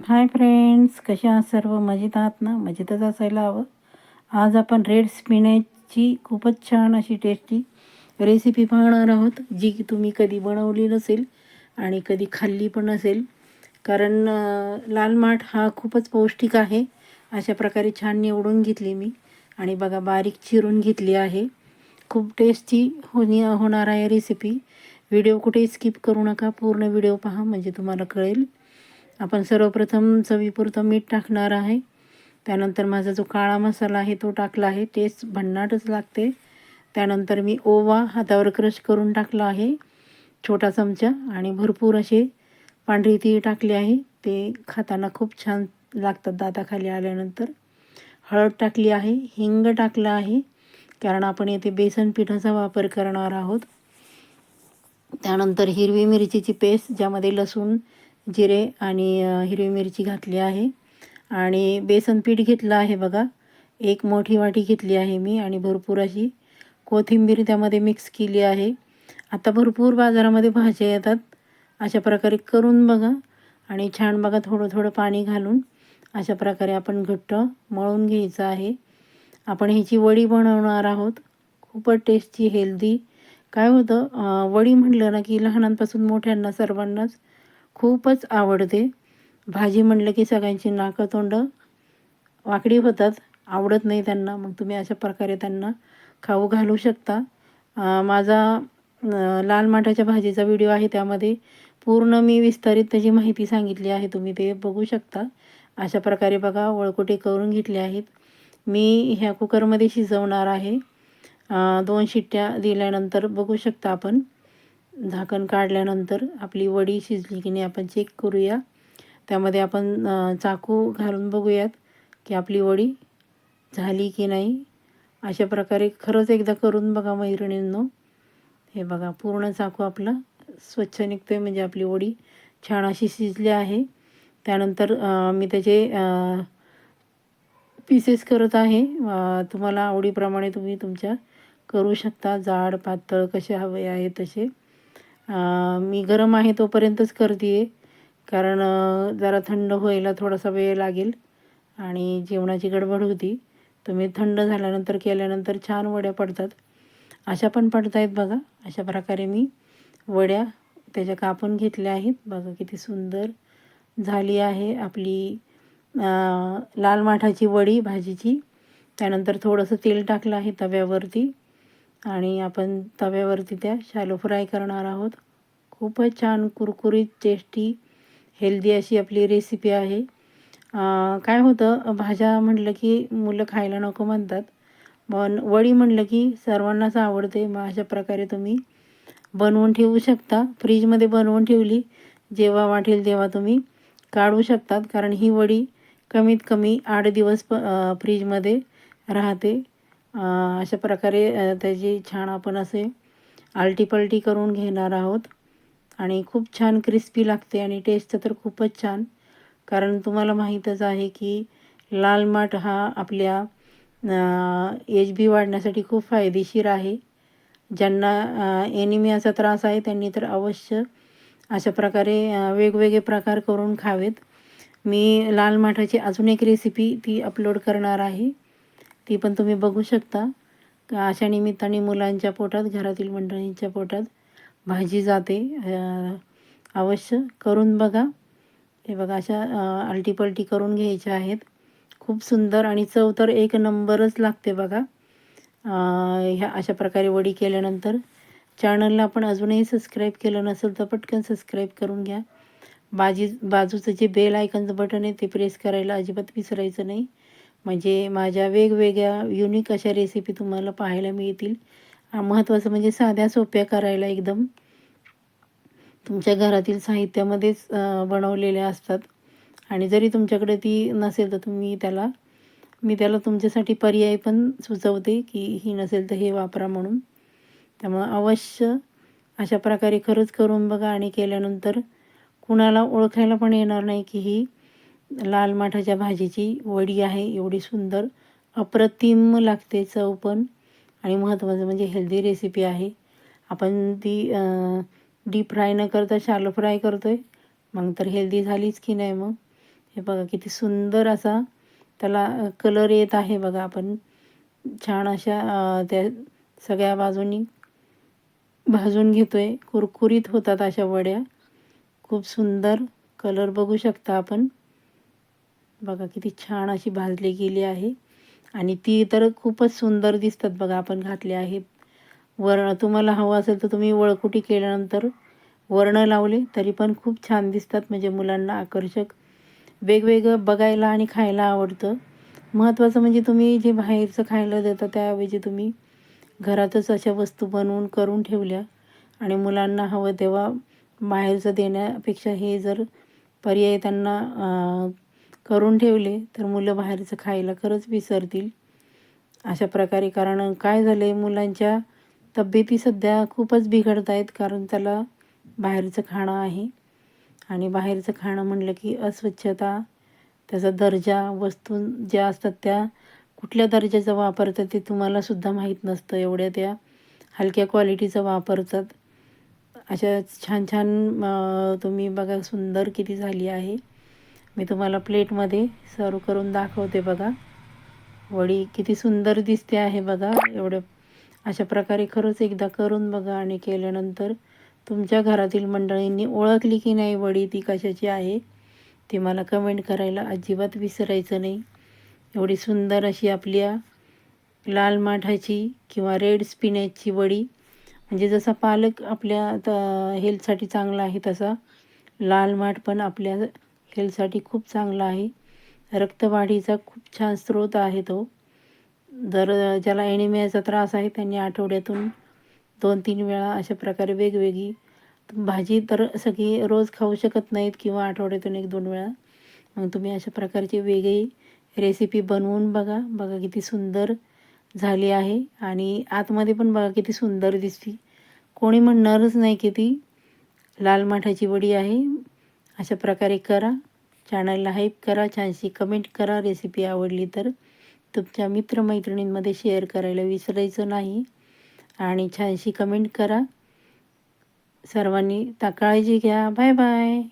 Hi friends कशा सर्व? मजेत आहात ना? मजेतच असायला हवं. आज आपण रेड स्पिनेचची खूपच छान अशी टेस्टी रेसिपी पाहणार आहोत जी की तुम्ही कधी बनवली नसेल आणि कधी खाल्ली पण नसेल कारण लाल माठ हा खूपच पौष्टिक आहे. अशा प्रकारे छान निवडून घेतली मी. आणि बघा बारीक चिरून घेतली आहे. खूप टेस्टी होणी होणार आहे रेसिपी व्हिडिओ कुठेही स्किप करू नका. पूर्ण व्हिडिओ पहा म्हणजे तुम्हाला कळेल. आपण सर्वप्रथम चवीपुरतं मीठ टाकणार आहे. त्यानंतर माझा जो काळा मसाला आहे तो टाकला आहे. टेस्ट भन्नाटच लागते. त्यानंतर मी ओवा हातावर क्रश करून टाकला आहे. छोटा चमचा आणि भरपूर असे पांढरी ती टाकली आहे. ते खाताना खूप छान लागतात दाताखाली आल्यानंतर. हळद टाकली आहे. हिंग टाकलं आहे. कारण आपण येथे बेसन पिठाचा वापर करणार आहोत. त्यानंतर हिरवी मिरचीची पेस्ट ज्यामध्ये लसूण जिरे आणि हिरवी मिरची घातली आहे. आणि बेसन पीठ घेतलं आहे बघा. एक मोठी वाटी घेतली आहे मी आणि भरपूर अशी कोथिंबीर त्यामध्ये मिक्स केली आहे. आता भरपूर बाजारामध्ये भाज्या येतात. अशा प्रकारे करून बघा आणि छान बघा थोडं थोडं पाणी घालून. अशा प्रकारे आपण घट्ट मळून घ्यायचं आहे. आपण ह्याची वडी बनवणार आहोत. खूपच टेस्टी हेल्दी काय होतं वडी म्हटलं ना की लहानांपासून मोठ्यांना सर्वांनाच खूपच आवडते. भाजी म्हणलं की सगळ्यांची नाकं तोंड वाकडी होतात. आवडत नाही त्यांना. मग तुम्ही अशा प्रकारे त्यांना खाऊ घालू शकता. माझा लाल माठाच्या भाजीचा व्हिडिओ आहे. त्यामध्ये पूर्ण मी विस्तारित त्याची माहिती सांगितली आहे. तुम्ही ते बघू शकता. अशा प्रकारे बघा वळकुटे करून घेतले आहेत. मी ह्या कुकरमध्ये शिजवणार आहे. दोन शिट्ट्या दिल्यानंतर बघू शकता आपण. झाकण काढल्यानंतर आपली वडी शिजली की नाही आपण चेक करूया. त्यामध्ये आपण चाकू घालून बघूयात की आपली वडी झाली की नाही. अशा प्रकारे खरंच एकदा करून बघा मैत्रिणींनो. हे बघा पूर्ण चाकू आपला स्वच्छ निघतो आहे म्हणजे आपली वडी छान अशी शिजली आहे. त्यानंतर मी त्याचे पीसेस करत आहे. तुम्हाला आवडीप्रमाणे तुम्ही तुमच्या करू शकता. जाड पातळ कसे हवे आहे तसे. मी गरम आहे तोपर्यंतच करते आहे कारण जरा थंड व्हायला थोडासा वेळ लागेल आणि जेवणाची गडबड होती. तुम्ही थंड झाल्यानंतर केल्यानंतर छान वड्या पडतात. अशा पण पडतायत बघा. अशा प्रकारे मी वड्या त्याच्या कापून घेतल्या आहेत. बघा किती सुंदर झाली आहे आपली लाल माठाची वडी भाजीची. त्यानंतर थोडंसं तेल टाकलं आहे तव्यावरती. आणि आपण तव्यावरती त्या शॅलो फ्राय करणार आहोत. खूपच छान कुरकुरीत टेस्टी हेल्दी अशी आपली रेसिपी आहे. काय होतं भाज्या म्हटलं की मुलं खायला नको म्हणतात. पण वडी म्हटलं की सर्वांनाच आवडते. मग अशा प्रकारे तुम्ही बनवून ठेवू शकता. फ्रीजमध्ये बनवून ठेवली. जेव्हा वाटेल तेव्हा तुम्ही काढू शकतात. कारण ही वडी कमीत कमी आठ दिवस प फ्रीजमध्ये राहते. अशा प्रकारे त्याची छान आपण असे आलटीपलटी करून घेणार आहोत. आणि खूप छान क्रिस्पी लागते आणि टेस्ट तर खूपच छान. कारण तुम्हाला माहीतच आहे की लाल माठ हा आपल्या एच बी वाढण्यासाठी खूप फायदेशीर आहे. ज्यांना एनिमियाचा त्रास आहे त्यांनी तर अवश्य अशा प्रकारे वेगवेगळे प्रकार करून खावेत. मी लाल माठाची अजून एक रेसिपी ती अपलोड करणार आहे. ती पण तुम्ही बघू शकता. का अशा निमित्ताने मुलांच्या पोटात घरातील मंडळींच्या पोटात भाजी जाते. अवश्य करून बघा. हे बघा अशा आलटीपलटी करून घ्यायच्या आहेत. खूप सुंदर आणि चव तर एक नंबरच लागते बघा. ह्या अशा प्रकारे वडी केल्यानंतर चॅनलला आपण अजूनही सबस्क्राईब केलं नसेल तर पटकन सबस्क्राईब करून घ्या. बाजी बाजूचं जे बेल आयकनचं बटन आहे ते प्रेस करायला अजिबात विसरायचं नाही. म्हणजे माझ्या वेगवेगळ्या युनिक अशा रेसिपी तुम्हाला पाहायला मिळतील. महत्त्वाचं म्हणजे साध्या सोप्या करायला एकदम. तुमच्या घरातील साहित्यामध्येच बनवलेल्या असतात. आणि जरी तुमच्याकडे ती नसेल तर तुम्ही त्याला मी त्याला तुमच्यासाठी पर्याय पण सुचवते की ही नसेल तर हे वापरा म्हणून. त्यामुळं अवश्य अशा प्रकारे खरंच करून बघा आणि केल्यानंतर कुणाला ओळखायला पण येणार नाही की ही लाल माठाच्या भाजीची वडी आहे एवढी सुंदर अप्रतिम लागते चव पण. आणि महत्त्वाचं म्हणजे हेल्दी रेसिपी आहे. आपण ती डीप फ्राय न करता शालो फ्राय करतो आहे मग तर हेल्दी झालीच की नाही मग? हे बघा किती सुंदर असा त्याला कलर येत आहे बघा आपण. छान अशा त्या सगळ्या बाजूनी भाजून घेतो आहे कुरकुरीत होतात अशा वड्या. खूप सुंदर कलर बघू शकता आपण. बघा किती छान अशी भाजली गेली आहे. आणि ती तर खूपच सुंदर दिसतात बघा आपण घातले आहेत वर्ण तुम्हाला हवं असेल तर तुम्ही वळकुटी केल्यानंतर वर्ण लावले तरी पण खूप छान दिसतात म्हणजे मुलांना आकर्षक. वेगवेगळं बघायला आणि खायला आवडतं. महत्त्वाचं म्हणजे तुम्ही जे बाहेरचं खायला देता त्याऐवजी तुम्ही घरातच अशा वस्तू बनवून करून ठेवल्या. आणि मुलांना हवं तेव्हा बाहेरचं देण्यापेक्षा हे जर पर्याय त्यांना करून ठेवले तर मुलं बाहेरचं खायला खरंच विसरतील. अशा प्रकारे कारण काय झालं आहे मुलांच्या तब्येती सध्या खूपच बिघडत आहेत कारण त्याला बाहेरचं खाणं आहे. आणि बाहेरचं खाणं म्हणलं की अस्वच्छता त्याचा दर्जा वस्तू ज्या असतात त्या कुठल्या दर्जाचा वापरतात ते तुम्हालासुद्धा माहीत नसतं. एवढ्या त्या हलक्या क्वालिटीचं वापरतात. अशा छान छान तुम्ही बघा सुंदर किती झाली आहे. मी तुम्हाला प्लेटमध्ये सर्व करून दाखवते बघा. वडी किती सुंदर दिसते आहे बघा. एवढं अशा प्रकारे खरंच एकदा करून बघा आणि केल्यानंतर तुमच्या घरातील मंडळींनी ओळखली की नाही वडी ती कशाची आहे ती मला कमेंट करायला अजिबात विसरायचं नाही. एवढी सुंदर अशी आपल्या लाल माठाची किंवा रेड स्पिनेचची वडी. म्हणजे जसा पालक आपल्या हेल्थसाठी चांगला आहे तसा लाल माठ पण आपल्या हेल्थसाठी खूप चांगला आहे. रक्तवाढीचा खूप छान स्रोत आहे तो. जर ज्याला एनिमियाचा त्रास आहे त्यांनी आठवड्यातून दोन तीन वेळा अशा प्रकारे वेगवेगळी भाजी तर सगळी रोज खाऊ शकत नाहीत किंवा आठवड्यातून एक दोन वेळा. मग तुम्ही अशा प्रकारची वेगळी रेसिपी बनवून बघा. बघा किती सुंदर झाली आहे. आणि आतमध्ये पण बघा किती सुंदर दिसती. कोणी म्हणणारच नाही की ती लाल माठाची वडी आहे. अशा प्रकारे करा. चॅनलला हाईप करा. छानशी कमेंट करा. रेसिपी आवडली तर तुमच्या मित्रमैत्रिणींमध्ये शेअर करायला विसरायचं नाही. आणि छानशी कमेंट करा. सर्वांनी ता काळजी घ्या. Bye bye